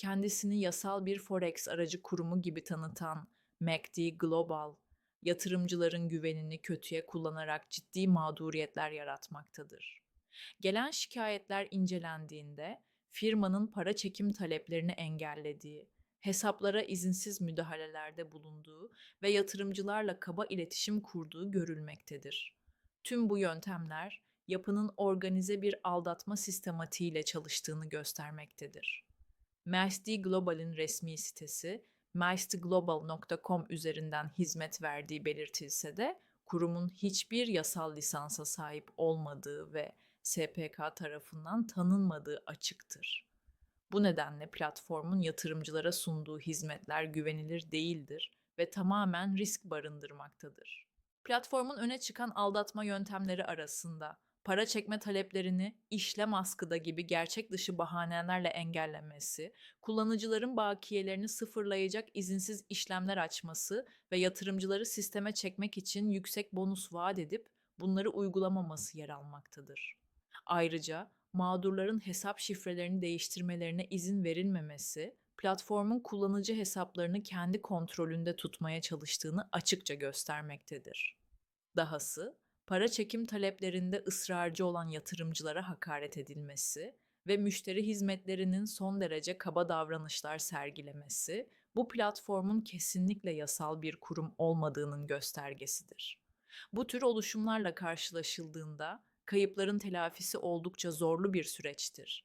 kendisini yasal bir forex aracı kurumu gibi tanıtan MACD Global, yatırımcıların güvenini kötüye kullanarak ciddi mağduriyetler yaratmaktadır. Gelen şikayetler incelendiğinde firmanın para çekim taleplerini engellediği, hesaplara izinsiz müdahalelerde bulunduğu ve yatırımcılarla kaba iletişim kurduğu görülmektedir. Tüm bu yöntemler yapının organize bir aldatma sistematiğiyle çalıştığını göstermektedir. MSD Global'in resmi sitesi mstglobal.com üzerinden hizmet verdiği belirtilse de kurumun hiçbir yasal lisansa sahip olmadığı ve SPK tarafından tanınmadığı açıktır. Bu nedenle platformun yatırımcılara sunduğu hizmetler güvenilir değildir ve tamamen risk barındırmaktadır. Platformun öne çıkan aldatma yöntemleri arasında para çekme taleplerini işlem askıda gibi gerçek dışı bahanelerle engellemesi, kullanıcıların bakiyelerini sıfırlayacak izinsiz işlemler açması ve yatırımcıları sisteme çekmek için yüksek bonus vaat edip bunları uygulamaması yer almaktadır. Ayrıca mağdurların hesap şifrelerini değiştirmelerine izin verilmemesi, platformun kullanıcı hesaplarını kendi kontrolünde tutmaya çalıştığını açıkça göstermektedir. Dahası, para çekim taleplerinde ısrarcı olan yatırımcılara hakaret edilmesi ve müşteri hizmetlerinin son derece kaba davranışlar sergilemesi, bu platformun kesinlikle yasal bir kurum olmadığının göstergesidir. Bu tür oluşumlarla karşılaşıldığında kayıpların telafisi oldukça zorlu bir süreçtir.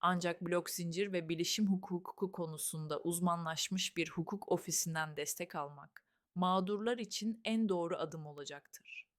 Ancak blok zincir ve bilişim hukuku konusunda uzmanlaşmış bir hukuk ofisinden destek almak mağdurlar için en doğru adım olacaktır.